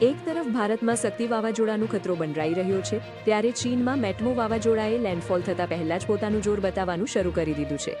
ભારતમાં શક્તિ વાવાઝોડાનો ખતરો બંડરાઈ રહ્યો છે, ત્યારે ચીનમાં મેટમો વાવાઝોડાએ લેન્ડફોલ થતા પહેલા જ પોતાનું જોર બતાવવાનું શરૂ કરી દીધું છે.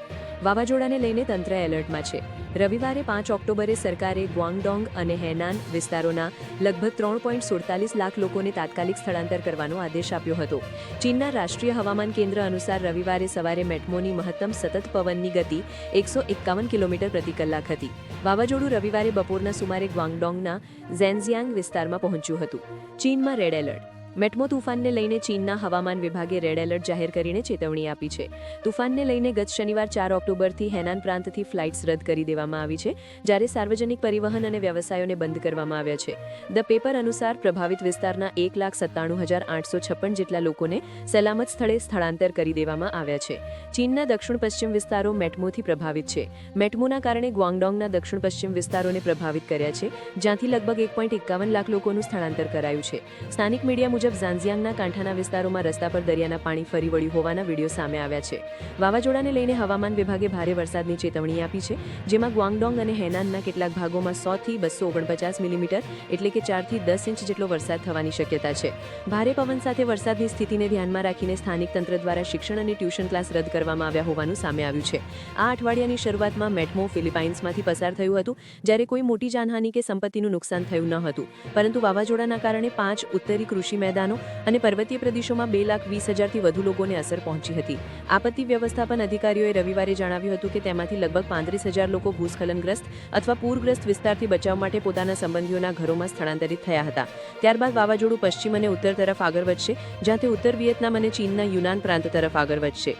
વાવાઝોડાને લઈને તંત્ર એલર્ટમાં છે. રવિવારે પાંચ ઓક્ટોબરે સરકારે ગ્વાંગડોંગ અને હેનાન વિસ્તારોના લગભગ ત્રણ પોઈન્ટ સુડતાલીસ લાખ લોકોને તાત્કાલિક સ્થળાંતર કરવાનો આદેશ આપ્યો હતો. ચીનના રાષ્ટ્રીય હવામાન કેન્દ્ર અનુસાર રવિવારે સવારે મેટમોની મહત્તમ સતત પવનની ગતિ એકસો એકાવન કિલોમીટર પ્રતિ કલાક હતી. વાવાઝોડું રવિવારે બપોરના સુમારે ગ્વાંગડોંગના ઝેન્ઝિયાંગ વિસ્તારમાં પહોંચ્યું હતું. ચીનમાં રેડ એલર્ટ મેટમો તુફાનને લઈને ચીનના હવામાન વિભાગે રેડ એલર્ટ જાહેર કરીને ચેતવણી આપી છે. તુફાનને લઈને ગત શનિવાર ચાર ઓક્ટોબરથી હેનાન પ્રાંતથી ફ્લાઇટ્સ રદ કરી દેવામાં આવી છે, જ્યારે સાર્વજનિક પરિવહન અને વ્યવસાયોને બંધ કરવામાં આવ્યા છે. ધ પેપર અનુસાર પ્રભાવિત વિસ્તારના એક લાખ સત્તાણું હજાર આઠસો છપ્પન જેટલા લોકોને સલામત સ્થળે સ્થળાંતર કરી દેવામાં આવ્યા છે. ચીનના દક્ષિણ પશ્ચિમ વિસ્તારો મેટમોથી પ્રભાવિત છે. મેટમોના કારણે ગ્વાંગડોંગના દક્ષિણ પશ્ચિમ વિસ્તારોને પ્રભાવિત કર્યા છે, જ્યાંથી લગભગ એક લાખ લોકોનું સ્થળાંતર કરાયું છે. સ્થાનિક મીડિયા મુજબ ઝાંઝિયાંગના કાંઠાના વિસ્તારોમાં રસ્તા પર દરિયાના પાણી ફરી વળ્યું હોવાના વીડિયો સામે આવ્યા છે. વાવાઝોડાને લઈને હવામાન વિભાગે ભારે વરસાદની ચેતવણી આપી છે, જેમાં ગ્વાંગડોંગ અને હેનાનના કેટલાક ભાગોમાં સોથી બસો ઓગણપચાસ મિલીમીટર એટલે કે ચારથી દસ ઇંચ જેટલો વરસાદ થવાની શક્યતા છે. ભારે પવન સાથે વરસાદની સ્થિતિને ધ્યાનમાં રાખીને સ્થાનિક તંત્ર દ્વારા શિક્ષણ અને ટ્યુશન ક્લાસ રદ કરવામાં આવ્યા હોવાનું સામે આવ્યું છે. આ અઠવાડિયાની શરૂઆતમાં મેટમો ફિલિપાઇન્સમાંથી પસાર થયું હતું, જ્યારે કોઈ મોટી જાનહાની કે સંપત્તિનું નુકસાન થયું ન હતું. પરંતુ વાવાઝોડાના કારણે પાંચ ઉત્તરી કૃષિ મેદાનો અને પર્વતીય પ્રદેશોમાં બે લાખ વીસ હજારથી વધુ લોકોને અસર પહોંચી હતી. આપત્તિ વ્યવસ્થાપન અધિકારીઓએ રવિવારે જણાવ્યું હતું કે તેમાંથી લગભગ પાંત્રીસ હજાર લોકો ભૂસ્ખલનગ્રસ્ત અથવા પૂરગ્રસ્ત વિસ્તારથી બચાવ માટે પોતાના સંબંધીઓના ઘરોમાં સ્થળાંતરિત થયા હતા. ત્યારબાદ વાવાઝોડું પશ્ચિમ અને ઉત્તર તરફ આગળ વધશે, જ્યાં તે ઉત્તર વિયેતનામ અને ચીનના યુનાન પ્રાંત તરફ આગળ વધશે.